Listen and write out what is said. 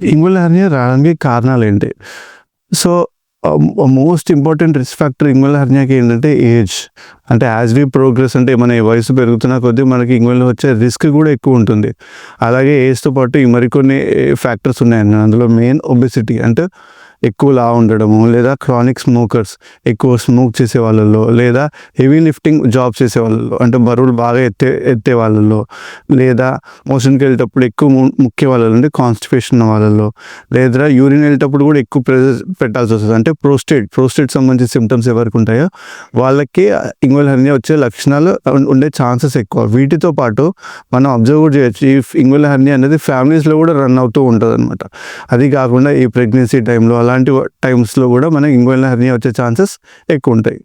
ఇంగుల్ hernia రావడానికి కారణాలు ఏంటి so most important risk factor inguinal హెర్నియాకి ఏంటంటే ఏజ్ అంటే యాజ్ వి ప్రోగ్రెస్ అంటే మన వయసు పెరుగుతున్న కొద్దీ మనకి ఇంగుల్ వచ్చే రిస్క్ కూడా ఎక్కువ ఉంటుంది. అలాగే ఏజ్తో పాటు మరికొన్ని eh, ఫ్యాక్టర్స్ ఉన్నాయండి. అందులో మెయిన్ ఒబెసిటీ అంటే ఎక్కువ లా ఉండడము లేదా క్రానిక్ స్మోకర్స్ ఎక్కువ స్మోక్ చేసే వాళ్ళలో లేదా హెవీ లిఫ్టింగ్ జాబ్ చేసే వాళ్ళలో అంటే బరువులు బాగా ఎత్తే ఎత్తే వాళ్ళలో లేదా మోషన్కి వెళ్ళేటప్పుడు ఎక్కువ ము- ముఖ్య వాళ్ళలో అంటే కాన్స్టిపేషన్ వాళ్ళలో లేదా యూరిన్ వెళ్ళేటప్పుడు కూడా ఎక్కువ ప్రెజర్ పెట్టాల్సి వస్తుంది. అంటే ప్రోస్టేట్ ప్రోస్టేట్ సంబంధించిన సిమ్టమ్స్ ఎవరికి ఉంటాయో వాళ్ళకి ఇంగ్వల్ హెర్నియా వచ్చే లక్షణాలు ఉండే ఛాన్సెస్ ఎక్కువ. వీటితో పాటు మనం అబ్జర్వ్ కూడా చేయొచ్చు. ఈ ఇంగ్వల్ హెర్నియా అనేది ఫ్యామిలీస్లో కూడా రన్ అవుతూ ఉంటుంది అనమాట అది కాకుండా ఈ ప్రెగ్నెన్సీ టైంలో అలాంటి టైమ్స్లో కూడా మనకి ఇంగ్వల్ హెర్నియా వచ్చే ఛాన్సెస్ ఎక్కువ ఉంటాయి.